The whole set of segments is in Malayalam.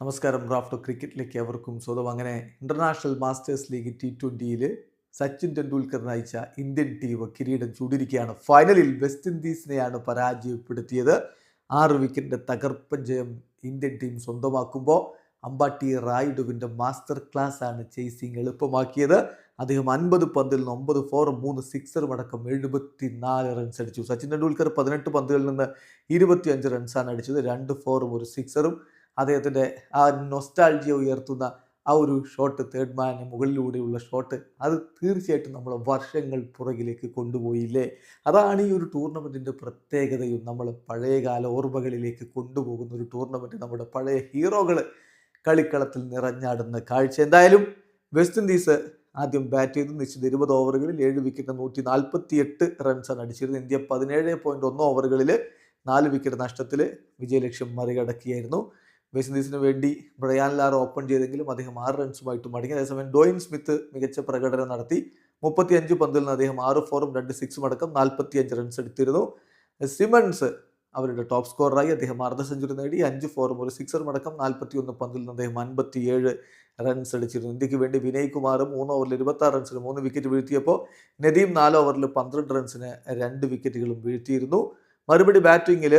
നമസ്കാരം. റാഫ്റ്റോ ക്രിക്കറ്റിലേക്ക് അവർക്കും സ്വതവും അങ്ങനെ ഇന്റർനാഷണൽ മാസ്റ്റേഴ്സ് ലീഗ് ടി ട്വന്റിയിൽ സച്ചിൻ ടെണ്ടുൽക്കർ നയിച്ച ഇന്ത്യൻ ടീം കിരീടം ചൂടിരിക്കുകയാണ് ഫൈനലിൽ വെസ്റ്റ് ഇൻഡീസിനെയാണ് പരാജയപ്പെടുത്തിയത്. ആറ് വിക്കറ്റിന്റെ തകർപ്പൻ ജയം ഇന്ത്യൻ ടീം സ്വന്തമാക്കുമ്പോൾ അമ്പാട്ടി റായിഡുവിന്റെ മാസ്റ്റർ ക്ലാസ് ആണ് ചേസിങ് എളുപ്പമാക്കിയത്. അദ്ദേഹം അൻപത് പന്തിൽ നിന്ന് ഒമ്പത് ഫോറും മൂന്ന് സിക്സറും അടക്കം എഴുപത്തി നാല് റൺസ് അടിച്ചു. സച്ചിൻ ടെണ്ടുൽക്കർ പതിനെട്ട് പന്തുകളിൽ നിന്ന് ഇരുപത്തിയഞ്ച് റൺസാണ് അടിച്ചത്. രണ്ട് ഫോറും ഒരു സിക്സറും അദ്ദേഹത്തിന്റെ ആ നൊസ്റ്റാൾജിയ ഉയർത്തുന്ന ആ ഒരു ഷോട്ട് തേർഡ് മാന് മുകളിലൂടെയുള്ള ഷോട്ട് അത് തീർച്ചയായിട്ടും നമ്മൾ വർഷങ്ങൾ പുറകിലേക്ക് കൊണ്ടുപോയില്ലേ? അതാണ് ഈ ഒരു ടൂർണമെന്റിന്റെ പ്രത്യേകതയും. നമ്മൾ പഴയകാല ഓർമ്മകളിലേക്ക് കൊണ്ടുപോകുന്ന ഒരു ടൂർണമെന്റ് നമ്മുടെ പഴയ ഹീറോകൾ കളിക്കളത്തിൽ നിറഞ്ഞാടുന്ന കാഴ്ച. എന്തായാലും വെസ്റ്റ് ഇൻഡീസ് ആദ്യം ബാറ്റ് ചെയ്ത്. നിശ്ചിത ഇരുപത് ഓവറുകളിൽ ഏഴ് വിക്കറ്റ് നൂറ്റി നാൽപ്പത്തി എട്ട് റൺസാണ് അടിച്ചിരുന്നത്. ഇന്ത്യ പതിനേഴ് പോയിന്റ് ഒന്ന് ഓവറുകളിൽ നാല് വിക്കറ്റ് നഷ്ടത്തിൽ വിജയലക്ഷ്യം മറികടക്കിയായിരുന്നു വെസ്റ്റ് ഇൻഡീസിന് വേണ്ടി ബ്രയാൻ ലാർ ഓപ്പൺ ചെയ്തെങ്കിലും അദ്ദേഹം ആറ് റൺസുമായിട്ട് മടങ്ങി. അതേസമയം ഡോയിൻ സ്മിത്ത് മികച്ച പ്രകടനം നടത്തി. മുപ്പത്തി അഞ്ച് പന്തിൽ നിന്ന് അദ്ദേഹം ആറ് ഫോറും രണ്ട് സിക്സും അടക്കം നാൽപ്പത്തി അഞ്ച് റൺസ് എടുത്തിരുന്നു. സിമൺസ് അവരുടെ ടോപ്പ് സ്കോററായി അദ്ദേഹം അർദ്ധ സെഞ്ചുറി നേടി. അഞ്ച് ഫോറും ഒരു സിക്സറും അടക്കം നാൽപ്പത്തി ഒന്ന് പന്തിൽ നിന്ന് അദ്ദേഹം അൻപത്തി ഏഴ് റൺസ് അടിച്ചിരുന്നു ഇന്ത്യയ്ക്ക് വേണ്ടി വിനയ് കുമാർ മൂന്ന് ഓവറിൽ ഇരുപത്തി ആറ് റൺസിന് മൂന്ന് വിക്കറ്റ് വീഴ്ത്തിയപ്പോൾ നദീം നാല് ഓവറിൽ പന്ത്രണ്ട് റൺസിന് രണ്ട് വിക്കറ്റുകളും വീഴ്ത്തിയിരുന്നു. മറുപടി ബാറ്റിങ്ങിൽ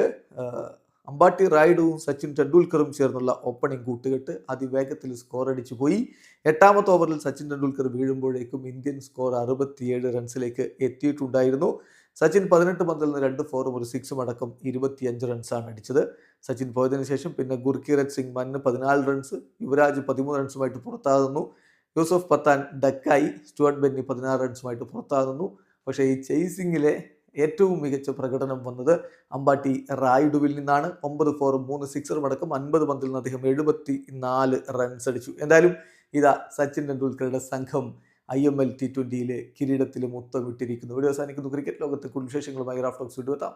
അമ്പാട്ടി റായിഡുവും സച്ചിൻ ടെണ്ടുൽക്കറും ചേർന്നുള്ള ഓപ്പണിംഗ് കൂട്ടുകെട്ട് അതിവേഗത്തിൽ സ്കോർ അടിച്ചു പോയി. എട്ടാമത്തെ ഓവറിൽ സച്ചിൻ ടെണ്ടുൽക്കർ വീഴുമ്പോഴേക്കും ഇന്ത്യൻ സ്കോർ അറുപത്തിയേഴ് റൺസിലേക്ക് എത്തിയിട്ടുണ്ടായിരുന്നു. സച്ചിൻ പതിനെട്ട് പന്തിൽ നിന്ന് രണ്ട് ഫോറും ഒരു സിക്സും അടക്കം ഇരുപത്തിയഞ്ച് റൺസാണ് അടിച്ചത്. സച്ചിൻ പോയതിനു ശേഷം പിന്നെ ഗുർകീരത് സിംഗ് മന്ന് പതിനാല് റൺസ് യുവരാജ് പതിമൂന്ന് റൺസുമായിട്ട് പുറത്താകുന്നു. യൂസഫ് പത്താൻ ഡക്കായി സ്റ്റുവർട്ട് ബെന്നി പതിനാറ് റൺസുമായിട്ട് പുറത്താകുന്നു. പക്ഷേ ഈ ചേസിങ്ങിലെ ഏറ്റവും മികച്ച പ്രകടനം വന്നത് അമ്പാട്ടി റായിഡുവിൽ നിന്നാണ്. ഒമ്പത് ഫോറും മൂന്ന് സിക്സറും അടക്കം അൻപത് പന്തിൽ നിന്ന് അദ്ദേഹം എഴുപത്തി നാല് റൺസ് അടിച്ചു. എന്തായാലും ഇതാ സച്ചിൻ ടെണ്ടുൽക്കറുടെ സംഘം ഐ എം എൽ ടി ട്വന്റിയിലെ കിരീടത്തിൽ മുത്തമിട്ടിരിക്കുന്നു ഇവിടെ അവസാനിക്കുന്നു. ക്രിക്കറ്റ് ലോകത്തെ കുടുംബ വിശേഷങ്ങളുമായി റാഫ്റ്റോക്സ് വിട്ടുവെത്താം